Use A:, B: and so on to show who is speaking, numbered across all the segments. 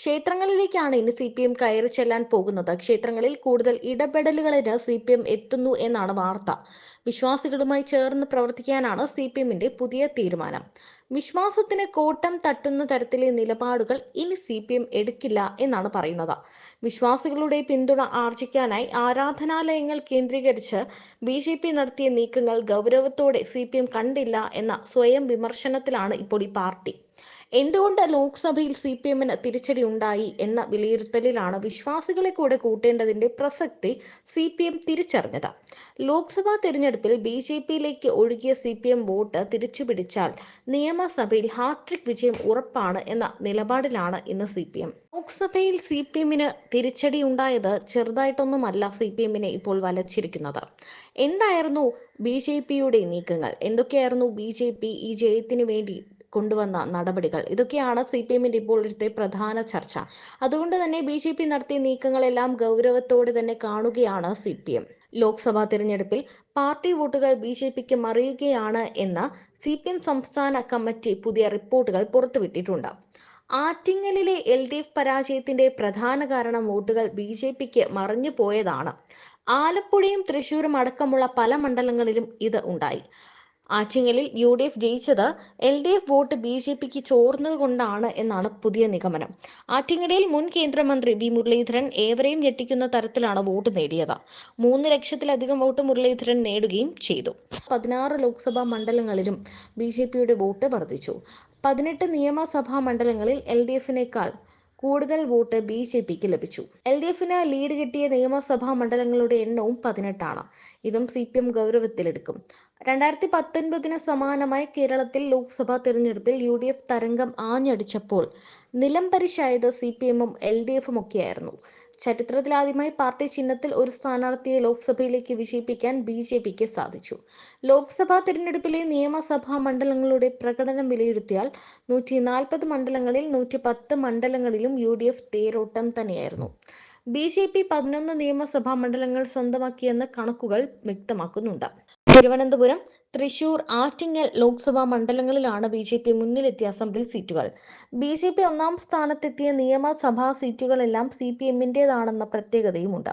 A: ക്ഷേത്രങ്ങളിലേക്കാണ് ഇനി C P M കയറി ചെല്ലാൻ പോകുന്നത്. ക്ഷേത്രങ്ങളിൽ കൂടുതൽ ഇടപെടലുകളിന് സി പി എം എത്തുന്നു എന്നാണ് വാർത്ത. വിശ്വാസികളുമായി ചേർന്ന് പ്രവർത്തിക്കാനാണ് സി പി എമ്മിന്റെ പുതിയ തീരുമാനം. വിശ്വാസത്തിന് കോട്ടം തട്ടുന്ന തരത്തിലെ നിലപാടുകൾ ഇനി സി പി എം എടുക്കില്ല എന്നാണ് പറയുന്നത്. വിശ്വാസികളുടെ പിന്തുണ ആർജിക്കാനായി ആരാധനാലയങ്ങൾ കേന്ദ്രീകരിച്ച് ബി ജെ പി നടത്തിയ നീക്കങ്ങൾ ഗൗരവത്തോടെ സി പി എം കണ്ടില്ല എന്ന സ്വയം വിമർശനത്തിലാണ് ഇപ്പോൾ ഈ പാർട്ടി. എന്തുകൊണ്ട് ലോക്സഭയിൽ സി പി എമ്മിന് തിരിച്ചടി ഉണ്ടായി എന്ന വിലയിരുത്തലിലാണ് വിശ്വാസികളെ കൂടെ കൂട്ടേണ്ടതിന്റെ പ്രസക്തി സി പി എം തിരിച്ചറിഞ്ഞത്. ലോക്സഭാ തിരഞ്ഞെടുപ്പിൽ ബി ജെ പിയിലേക്ക് ഒഴുകിയ സി പി എം വോട്ട് തിരിച്ചുപിടിച്ചാൽ നിയമസഭയിൽ ഹാട്രിക് വിജയം ഉറപ്പാണ് എന്ന നിലപാടിലാണ് ഇന്ന് സി പി എം. ലോക്സഭയിൽ സി പി എമ്മിന് തിരിച്ചടി ഉണ്ടായത് ചെറുതായിട്ടൊന്നുമല്ല സി പി എമ്മിനെ ഇപ്പോൾ വലച്ചിരിക്കുന്നത്. എന്തായിരുന്നു ബി ജെ പിയുടെ നീക്കങ്ങൾ? എന്തൊക്കെയായിരുന്നു ബി ജെ പി ഈ ജയത്തിന് വേണ്ടി കൊണ്ടുവന്ന നടപടികൾ. ഇതൊക്കെയാണ് സി പി എമ്മിന്റെ ഇപ്പോഴത്തെ പ്രധാന ചർച്ച. അതുകൊണ്ട് തന്നെ ബി ജെ പി നടത്തിയ നീക്കങ്ങളെല്ലാം ഗൗരവത്തോടെ തന്നെ കാണുകയാണ് സി പി എം ലോക്സഭാ തിരഞ്ഞെടുപ്പിൽ പാർട്ടി വോട്ടുകൾ ബി ജെ പിക്ക് മറിയുകയാണ് എന്ന സി പി എം സംസ്ഥാന കമ്മിറ്റി പുതിയ റിപ്പോർട്ടുകൾ പുറത്തുവിട്ടിട്ടുണ്ട്. ആറ്റിങ്ങലിലെ എൽ ഡി എഫ് പരാജയത്തിന്റെ പ്രധാന കാരണം വോട്ടുകൾ ബി ജെ പിക്ക് മറിഞ്ഞു പോയതാണ് ആലപ്പുഴയും തൃശൂരും അടക്കമുള്ള പല മണ്ഡലങ്ങളിലും ഇത് ഉണ്ടായി. ആറ്റിങ്ങലിൽ യു ഡി എഫ് ജയിച്ചത് L D F vote B J പിക്ക് ചോർന്നത് കൊണ്ടാണ് എന്നാണ് പുതിയ നിഗമനം. ആറ്റിങ്ങലിൽ മുൻ കേന്ദ്രമന്ത്രി വി മുരളീധരൻ ഏവരെയും ഞെട്ടിക്കുന്ന തരത്തിലാണ് വോട്ട് നേടിയത്. മൂന്ന് ലക്ഷത്തിലധികം വോട്ട് മുരളീധരൻ നേടുകയും ചെയ്തു. പതിനാറ് ലോക്സഭാ മണ്ഡലങ്ങളിലും ബി ജെ പിയുടെ വോട്ട് വർദ്ധിച്ചു. പതിനെട്ട് നിയമസഭാ മണ്ഡലങ്ങളിൽ എൽ ഡി എഫിനേക്കാൾ കൂടുതൽ വോട്ട് ബി ജെ പിക്ക് ലഭിച്ചു. എൽ ഡി എഫിന് ലീഡ് കിട്ടിയ നിയമസഭാ മണ്ഡലങ്ങളുടെ എണ്ണവും പതിനെട്ടാണ്. ഇതും സി പി എം ഗൗരവത്തിലെടുക്കും. രണ്ടായിരത്തി പത്തൊൻപതിന് സമാനമായി കേരളത്തിൽ ലോക്സഭാ തെരഞ്ഞെടുപ്പിൽ യു ഡി എഫ് തരംഗം ആഞ്ഞടിച്ചപ്പോൾ നിലംപരിശായത് സി പി എമ്മും എൽ ഡി എഫും ഒക്കെയായിരുന്നു ചരിത്രത്തിലാദ്യമായി പാർട്ടി ചിഹ്നത്തിൽ ഒരു സ്ഥാനാർത്ഥിയെ ലോക്സഭയിലേക്ക് വിജയിപ്പിക്കാൻ ബി ജെ പിക്ക് സാധിച്ചു. ലോക്സഭാ തിരഞ്ഞെടുപ്പിലെ നിയമസഭാ മണ്ഡലങ്ങളുടെ പ്രകടനം വിലയിരുത്തിയാൽ നൂറ്റി നാൽപ്പത് മണ്ഡലങ്ങളിൽ നൂറ്റി പത്ത് മണ്ഡലങ്ങളിലും യു ഡി എഫ് തേരോട്ടം തന്നെയായിരുന്നു. ബി ജെ പി പതിനൊന്ന് നിയമസഭാ മണ്ഡലങ്ങൾ സ്വന്തമാക്കിയെന്ന് കണക്കുകൾ വ്യക്തമാക്കുന്നുണ്ട്. തിരുവനന്തപുരം തൃശൂർ ആറ്റിങ്ങൽ ലോക്സഭാ മണ്ഡലങ്ങളിലാണ് ബി ജെ പി മുന്നിലെത്തിയ അസംബ്ലി സീറ്റുകൾ. ബി ജെ പി ഒന്നാം സ്ഥാനത്തെത്തിയ നിയമസഭാ സീറ്റുകളെല്ലാം സി പി എമ്മിന്റെതാണെന്ന പ്രത്യേകതയുമുണ്ട്.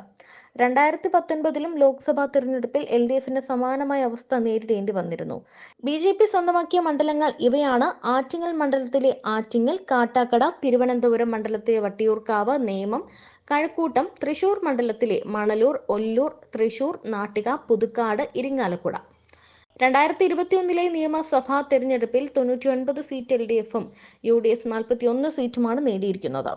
A: രണ്ടായിരത്തി പത്തൊൻപതിലും ലോക്സഭാ തിരഞ്ഞെടുപ്പിൽ എൽ ഡി എഫിന് സമാനമായ അവസ്ഥ നേരിടേണ്ടി വന്നിരുന്നു. ബി ജെ പി സ്വന്തമാക്കിയ മണ്ഡലങ്ങൾ ഇവയാണ് ആറ്റിങ്ങൽ മണ്ഡലത്തിലെ ആറ്റിങ്ങൽ കാട്ടാക്കട തിരുവനന്തപുരം മണ്ഡലത്തിലെ വട്ടിയൂർക്കാവ് നേമം കഴക്കൂട്ടം തൃശൂർ മണ്ഡലത്തിലെ മണലൂർ ഒല്ലൂർ തൃശൂർ നാട്ടിക പുതുക്കാട് ഇരിങ്ങാലക്കുട. രണ്ടായിരത്തി ഇരുപത്തിയൊന്നിലെ നിയമസഭാ തെരഞ്ഞെടുപ്പിൽ തൊണ്ണൂറ്റി ഒൻപത് സീറ്റ് എൽ ഡി എഫും യു ഡി എഫ് നാൽപ്പത്തി ഒന്ന് സീറ്റുമാണ് നേടിയിരിക്കുന്നത്.